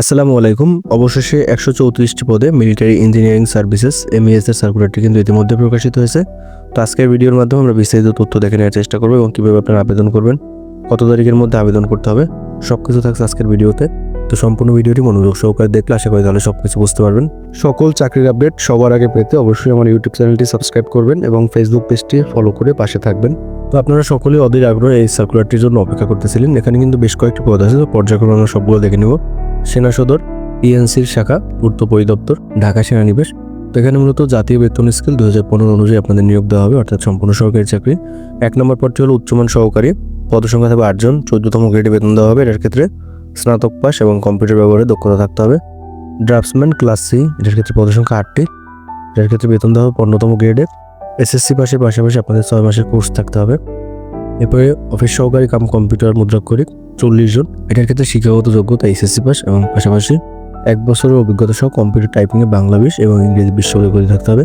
আসসালামু আলাইকুম। অবশেষে একশো চৌত্রিশটি পদে মিলিটারি ইঞ্জিনিয়ারিং সার্ভিসেস এমইএস এর সার্কুলারটি কিন্তু ইতিমধ্যে প্রকাশিত হয়েছে। তো আজকের ভিডিওর মাধ্যমে আমরা বিস্তারিত তথ্য দেখে নেওয়ার চেষ্টা করব এবং কীভাবে আপনারা আবেদন করবেন, কত তারিখের মধ্যে আবেদন করতে হবে সব কিছু থাকছে আজকের ভিডিওতে। তো সম্পূর্ণ ভিডিওটি মনোযোগ সহকারে দেখলে আশা করি তাহলে সব কিছু বুঝতে পারবেন। সকল চাকরির আপডেট সবার আগে পেতে অবশ্যই আমার ইউটিউব চ্যানেলটি সাবস্ক্রাইব করবেন এবং ফেসবুক পেজটি ফলো করে পাশে থাকবেন। তো আপনারা সকলেই অধীর আগ্রহে এই সার্কুলারটির জন্য অপেক্ষা করতেছিলেন। এখানে কিন্তু বেশ কয়েকটি পদ আছে, তো পর্যায়ক্রমে আমরা সবগুলো দেখে নিব। সেনা সদর ইএনসির শাখা, পূর্ত পরিদপ্তর, ঢাকা সেনানিবেশ তো এখানে মূলত জাতীয় বেতন স্কেল দু হাজার পনেরো অনুযায়ী আপনাদের নিয়োগ দেওয়া হবে, অর্থাৎ সম্পূর্ণ সরকারি চাকরি। এক নম্বর পদটি হলো উচ্চমান সহকারী। পদসংখ্যা থাকবে আটজন, চোদ্দতম গ্রেডে বেতন দেওয়া হবে, এটার ক্ষেত্রে স্নাতক পাস এবং কম্পিউটার ব্যবহারে দক্ষতা থাকতে হবে। ড্রাফটসম্যান ক্লাস সি, এটার ক্ষেত্রে পদসংখ্যা আটটি, এটার ক্ষেত্রে বেতন দেওয়া হবে পনেরোতম গ্রেডে। এসএসসি পাশের পাশাপাশি আপনাদের ছয় মাসের কোর্স থাকতে হবে। এরপরে অফিস সহকারী কাম কম্পিউটার মুদ্রাক্ষরিক। চল্লিশ জন। এটার ক্ষেত্রে শিক্ষাগত যোগ্যতা এসএসসি পাস এবং পাশাপাশি এক বছরের অভিজ্ঞতা সহ কম্পিউটার টাইপিংয়ে বাংলা বিশ এবং ইংরেজি বিশ্ববিদ্যালয় থাকতে হবে।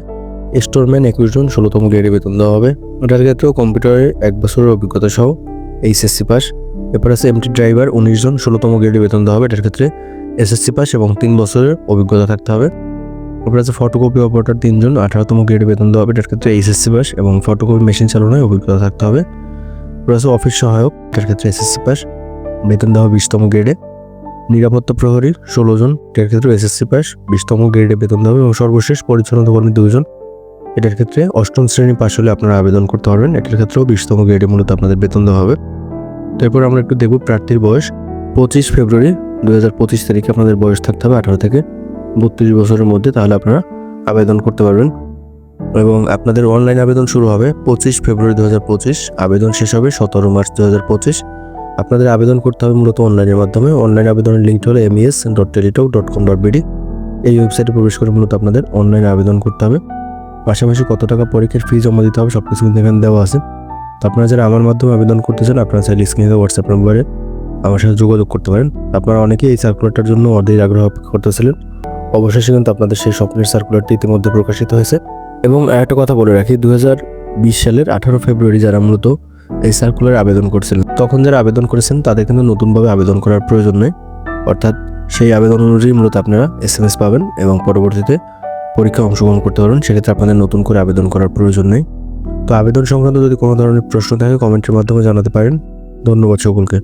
স্টোরম্যান একুশ জন, ষোলোতম গ্রেডে বেতন দেওয়া হবে। এটার ক্ষেত্রেও কম্পিউটারে এক বছরের অভিজ্ঞতা সহ এইচএসসি পাস এরপর আছে এমটি ড্রাইভার উনিশ জন, ষোলোতম গ্রেডে বেতন দেওয়া হবে। এটার ক্ষেত্রে এসএসসি পাস এবং তিন বছরের অভিজ্ঞতা থাকতে হবে। এরপর আছে ফটোকপি অপারেটর তিনজন আঠারোতম গ্রেডে বেতন দেওয়া হবে। এটার ক্ষেত্রে এইচএসসি পাস এবং ফটোকপি মেশিন চালানোয় অভিজ্ঞতা থাকতে হবে। এরপর আছে অফিস সহায়ক, এটার ক্ষেত্রে এসএসসি পাস বেতন দেওয়া বিশতম গ্রেডে নিরাপত্তা প্রহরী ষোলো জন, এটার ক্ষেত্রে এসএসসি পাস বিশতম গ্রেডে বেতন দেওয়া এবং সর্বশেষ পরিচ্ছন্নতা কর্মী দুজন এটার ক্ষেত্রে অষ্টম শ্রেণি পাশ হলে আপনারা আবেদন করতে পারবেন। এটার ক্ষেত্রেও বিশতম গ্রেডে মূলত আপনাদের বেতন দেওয়া হবে। তারপর আমরা একটু দেখব প্রার্থীর বয়স। পঁচিশ ফেব্রুয়ারি দু হাজার পঁচিশ তারিখে আপনাদের বয়স থাকতে হবে আঠারো থেকে বত্রিশ বছরের মধ্যে, তাহলে আপনারা আবেদন করতে পারবেন। এবং আপনাদের অনলাইন আবেদন শুরু হবে পঁচিশ ফেব্রুয়ারি দু হাজার পঁচিশ। আবেদন শেষ হবে সতেরো মার্চ দু হাজার পঁচিশ। আপনাদের আবেদন করতে হবে মূলত অনলাইনের মাধ্যমে। অনলাইন আবেদনের লিঙ্কটি হলো MES dot Teletalk dot com dot BD. এই ওয়েবসাইটে প্রবেশ করে মূলত আপনাদের অনলাইনে আবেদন করতে হবে। পাশাপাশি কত টাকা পরীক্ষার ফি জমা দিতে হবে সব কিছু কিন্তু এখানে দেওয়া আছে। তো আপনারা যারা আমার মাধ্যমে আবেদন করতে চান, আপনারা চাইলে স্ক্রিনে হোয়াটসঅ্যাপ নম্বরে আমার সাথে যোগাযোগ করতে পারেন। আপনারা অনেকেই এই সার্কুলারটার জন্য অধীর আগ্রহ অপেক্ষা করতেছিলেন। অবশেষে কিন্তু আপনাদের সেই স্বপ্নের সার্কুলারটি ইতিমধ্যে প্রকাশিত হয়েছে। এবং একটা কথা বলে রাখি দু হাজার বিশ সালের আঠারো ফেব্রুয়ারি যারা মূলত এই সার্কুলার আবেদন করছিলেন। তখন যারা আবেদন করেছেন, তাদের কিন্তু নতুনভাবে আবেদন করার প্রয়োজন নেই। অর্থাৎ সেই আবেদন অনুযায়ী মূলত আপনারা এস এম এস পাবেন এবং পরবর্তীতে পরীক্ষায় অংশগ্রহণ করতে পারবেন। সেক্ষেত্রে আপনাদের নতুন করে আবেদন করার প্রয়োজন নেই। তো আবেদন সংক্রান্ত যদি কোনো ধরনের প্রশ্ন থাকে কমেন্টের মাধ্যমে জানাতে পারেন। ধন্যবাদ সকলকে।